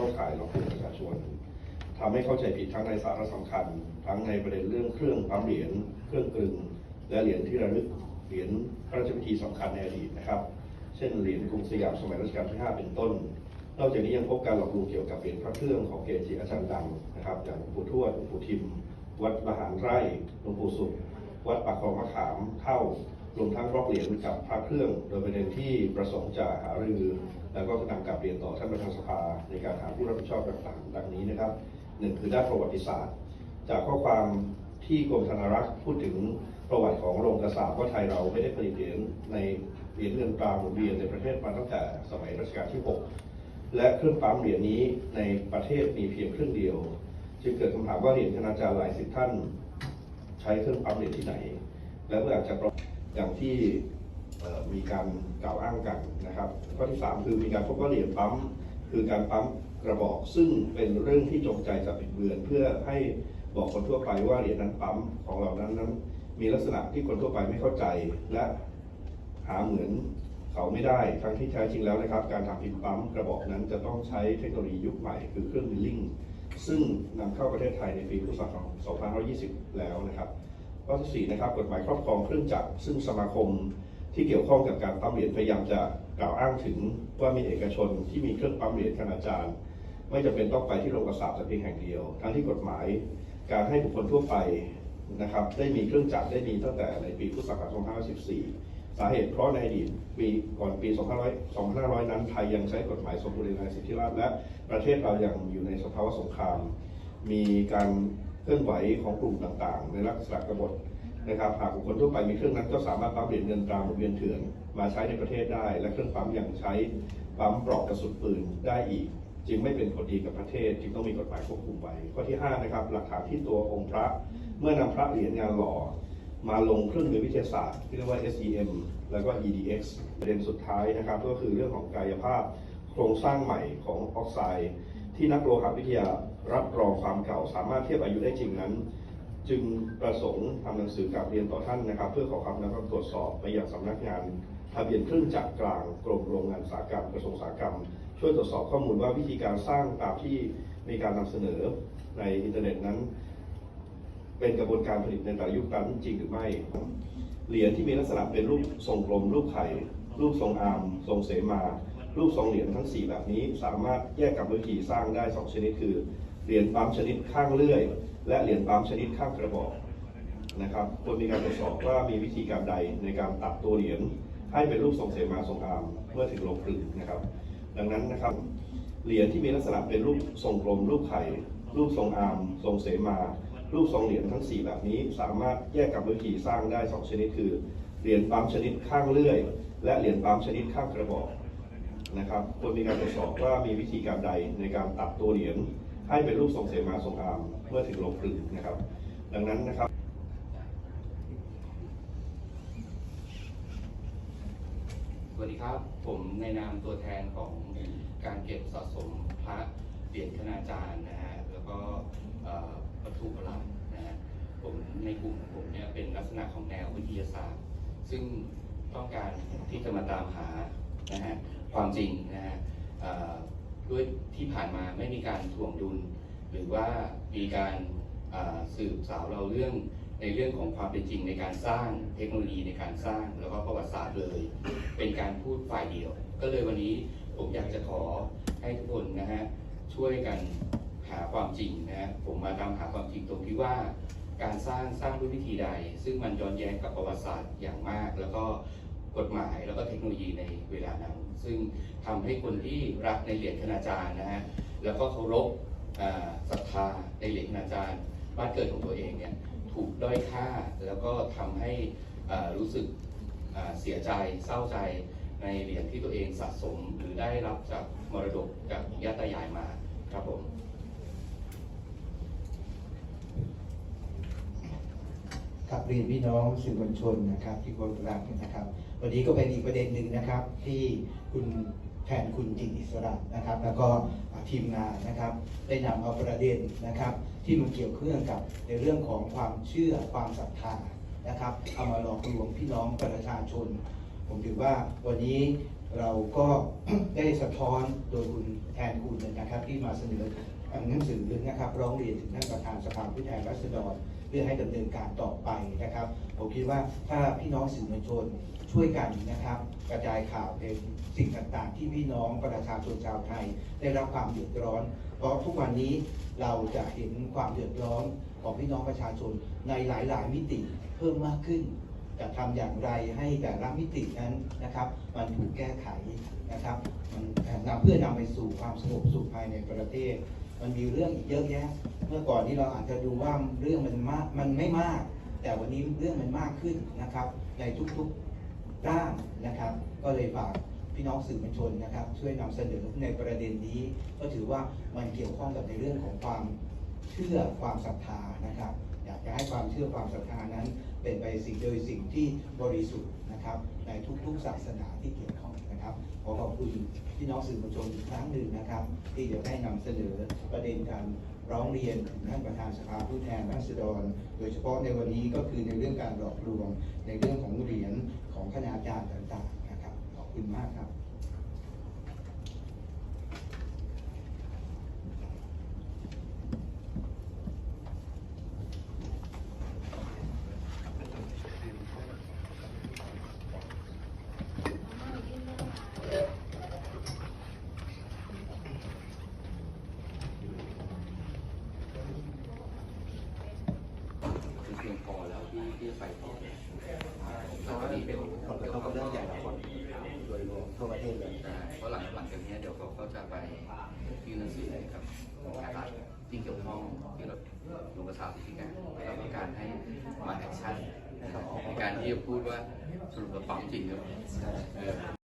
เข้าข่ายหลอกลวงประชาชนทำให้เข้าใจผิดทั้งในสาระสำคัญ ทั้งในประเด็นเรื่องเครื่องปั๊มเหรียญเครื่องกลึง และเหรียญที่ระลึกเหรียญพระราชพิธีสำคัญในอดีตนะครับ เช่นเหรียญกรุงสยามสมัยรัชกาลที่ 5 เป็นต้นนอกจากนี้ยังพบการหลอกลวงเกี่ยวกับเหรียญพระเครื่องของเกจิอาจารย์ดังนะครับอย่างหลวงปู่ทวดหลวงปู่ทิม วัดมหารไร่หลวงปู่สุข วัดปากคลองมะขามเท่ารวมทั้งรอกเหรียญกับพระเครื่อง โดยประเด็นที่ประสงค์จะหารือ แล้วก็นำกลับเรียนต่อท่านประธานสภาในการหาผู้รับผิดชอบต่างๆดังนี้นะครับหนึ่งคือด้านประวัติศาสตร์ จากข้อความที่กรมธนารักษ์พูดถึงประวัติของโรงกระสาบว่าไทยเราไม่ได้ผลิตเหรียญในเหรียญเงินตราหมุนเวียนในประเทศมาตั้งแต่สมัยรัชกาลที่ 6 และเครื่องปั๊มเหรียญนี้ในประเทศมีเพียงเครื่องเดียว จึงเกิดคำถามว่าเหรียญคณาจารย์หลายสิบท่าน ใช้เครื่องปั๊มเหรียญที่ไหน และเพื่ออาจจะอย่างที่ มีการกล่าวอ้างกันนะครับข้อที่ 3 คือมีการพบว่าเหรียญปั๊มคือการปั๊มกระบอกซึ่งเป็นเรื่องที่จงใจจะบิดเบือน เพื่อให้บอกคนทั่วไปว่าเหรียญนั้นปั๊มของเรานั้นนั้น มีลักษณะที่คนทั่วไปไม่เข้าใจ และหาเหมือนเขาไม่ได้ทั้งที่แท้จริงแล้วนะครับ การทำพิมพ์ปั๊มกระบอกนั้นจะต้องใช้เทคโนโลยียุคใหม่คือเครื่องมิลลิ่งซึ่งนำเข้าประเทศไทยในปีพุทธศักราช 2520 แล้วนะครับข้อที่สี่นะครับกฎหมายครอบครองเครื่องจักรซึ่งสมาคม ที่เกี่ยวข้องกับการปั๊มเหรียญพยายามจะกล่าวอ้างถึงว่ามีเอกชนที่มีเครื่องปั๊มเหรียญขนาดจารย์ไม่จำเป็นต้องไปที่โรงกระสาบแต่เพียงแห่งเดียว ทั้งที่กฎหมายการให้บุคคลทั่วไปนะครับได้มีเครื่องจักรได้มีตั้งแต่ในปีพุทธศักราช2514 สาเหตุเพราะในอดีตปีก่อนปี 2500 2500 นั้นไทยยังใช้กฎหมายสมบูรณาสิทธิราชและประเทศเรายังอยู่ในสภาวะสงคราม มีการเคลื่อนไหวของกลุ่มต่างๆ ในลักษณะกบฏ นะครับหากบุคคลทั่วไปมีเครื่องนั้นก็สามารถปั๊มเหรียญเงินตราหมุนเวียนเถื่อนมาใช้ในประเทศได้ และเครื่องปั๊มยังใช้ปั๊มปลอกกระสุนปืนได้อีก จึงไม่เป็นผลดีกับประเทศ จึงต้องมีกฎหมายควบคุมไว้ข้อที่5นะครับหลักฐานที่ตัวองค์พระเมื่อนำพระเหรียญงานหล่อมาลงเครื่องมือวิทยาศาสตร์ที่เรียกว่า SEM แล้วก็ EDX ประเด็นสุดท้ายนะครับ ก็คือเรื่องของกายภาพโครงสร้างใหม่ของออกไซด์ที่นักโลหะวิทยารับรองความเก่าสามารถเทียบอายุได้จริงนั้น จึงประสงค์ทำหนังสือกลับเรียนต่อท่านนะครับ เพื่อขอคำแนะนำตรวจสอบไปยังสำนักงานทะเบียนเครื่องจักรกลางกรมโรงงานสาหกรรมกระทรวงสาหกรรม ช่วยตรวจสอบข้อมูลว่าวิธีการสร้างตามที่มีการนำเสนอในอินเทอร์เน็ตนั้น เป็นกระบวนการผลิตในแต่ละยุคนั้นจริงหรือไม่ เหรียญที่มีลักษณะเป็นรูปทรงกลม รูปไข่รูปทรงอาร์มทรงเสมา รูปทรงเหรียญทั้ง 4 แบบนี้ สามารถแยกกับวิธีสร้างได้ 2 ชนิดคือ เหรียญปั๊มชนิดข้างเลื่อย และเหรียญปั๊มชนิดข้างกระบอกนะครับควรมีการตรวจสอบว่ามีวิธีการใดในการตัดตัวเหรียญให้เป็นรูปทรงเสมาทรงอาร์มเมื่อถึงโลกลึงนะครับ ดังนั้นนะครับเหรียญที่มีลักษณะเป็นรูปทรงกลม รูปไข่ รูปทรงอาร์มทรงเสมา รูปทรงเหรียญทั้ง 4 แบบนี้ สามารถแยกกับวิธีสร้างได้ 2 ชนิดคือเหรียญปั๊มชนิดข้างเลื่อย และเหรียญปั๊มชนิดข้างกระบอกนะครับควรมีการตรวจสอบว่ามีวิธีการใดในการตัดตัวเหรียญ ให้เป็นรูปทรงเสมาทรงอาร์มเมื่อถึงโลกลึงนะครับ ดังนั้นนะครับสวัสดีครับ ผมในนามตัวแทนของการเก็บสะสมพระเหรียญคณาจารย์นะฮะแล้วก็เอ่อวัตถุประหลาดนะฮะผมในกลุ่มของผมเนี่ยเป็นลักษณะของแนววิทยาศาสตร์ ซึ่งต้องการที่จะมาตามหานะฮะความจริงนะฮะ ด้วยที่ผ่านมาไม่มีการถ่วงดุล หรือว่ามีการสืบสาวเราเรื่องในเรื่องของความเป็นจริงในการสร้างเทคโนโลยีในการสร้างแล้วก็ประวัติศาสตร์เลย เป็นการพูดฝ่ายเดียว ก็เลยวันนี้ผมอยากจะขอให้ทุกคนนะฮะช่วยกันหาความจริงนะฮะผมมาตามหาความจริงตรงที่ว่า การสร้างสร้างด้วยวิธีใด ซึ่งมันย้อนแย้งกับประวัติศาสตร์อย่างมาก แล้วก็ กฎหมายแล้วก็เทคโนโลยีในเวลานั้น ซึ่งทำให้คนที่รักในเหรียญคณาจารย์นะฮะแล้วก็เคารพศรัทธาในเหรียญคณาจารย์บ้านเกิดของตัวเองเนี่ยถูกด้อยค่าแล้วก็ทำให้รู้สึกเสียใจเศร้าใจในเหรียญที่ตัวเองสะสมหรือได้รับจากมรดกจากญาติยายมาครับผม กับ เรียนพี่น้องสื่อมวลชนนะครับ ที่เคารพรักนะครับ วันนี้ก็เป็นอีกประเด็นหนึ่งนะครับ ที่คุณแทนคุณจิตอิสระนะครับ แล้วก็ทีมงานนะครับ ได้นำเอาประเด็นนะครับ ที่มันเกี่ยวเนื่องกับในเรื่องของความเชื่อความศรัทธานะครับเอามาหลอกลวงพี่น้องประชาชน ผมถือว่าวันนี้เราก็ได้สะท้อนโดยคุณแทนคุณนะครับ ที่มาเสนอหนังสือนะครับร้องเรียนถึงท่านประธานสภาผู้แทนราษฎร เพื่อให้ดำเนินการต่อไปนะครับ ผมคิดว่าถ้าพี่น้องสื่อมวลชนช่วยกันนะครับ กระจายข่าวในสิ่งต่างๆ ที่พี่น้องประชาชนชาวไทย ได้รับความเดือดร้อน เพราะทุกวันนี้เราจะเห็นความเดือดร้อนของพี่น้องประชาชนในหลายๆ มิติเพิ่มมากขึ้น จะทำอย่างไรให้แต่ละมิตินั้นนะครับ มันถูกแก้ไขนะครับมันนำเพื่อนำไปสู่ความสงบสุขภายในประเทศ มันมีเรื่องอีกเยอะแยะ เมื่อก่อนนี้เราอาจจะดูว่าเรื่องมันมากมันไม่มาก แต่วันนี้เรื่องมันมากขึ้นนะครับ ในทุกๆด้านนะครับ ก็เลยฝากพี่น้องสื่อมวลชนนะครับ ช่วยนำเสนอในประเด็นนี้ ก็ถือว่ามันเกี่ยวข้องกับในเรื่องของความเชื่อความศรัทธานะครับ อยากจะให้ความเชื่อความศรัทธานั้น สิ่งโดยสิ่งที่บริสุทธิ์นะครับ ในทุกๆศาสนาที่เกี่ยวข้องนะครับ ขอขอบคุณพี่น้องสื่อมวลชนอีกครั้งหนึ่งนะครับ ที่จะได้นำเสนอประเด็นการร้องเรียนถึงท่านประธานสภาผู้แทนราษฎร โดยเฉพาะในวันนี้ก็คือในเรื่องการหลอกลวงในเรื่องของเหรียญของคณาจารย์ต่างๆนะครับ ขอบคุณมากครับ คือเพียงพอแล้ว ที่ที่ไปต่อแต่ตอนนี้เป็นผลกระทบกับเรื่องใหญ่ละคนโดยรวมทั่วประเทศเลยอ่าเพราะหลังหลังจากนี้เดี๋ยวเขาก็จะไปยื่นหนังสือให้กับภาครัฐที่เกี่ยวข้องที่เราลงประสาทที่การเราต้องการให้มาแอคชั่นในการที่จะพูดว่าสรุปแล้วปั๊มจริงหรือเปล่า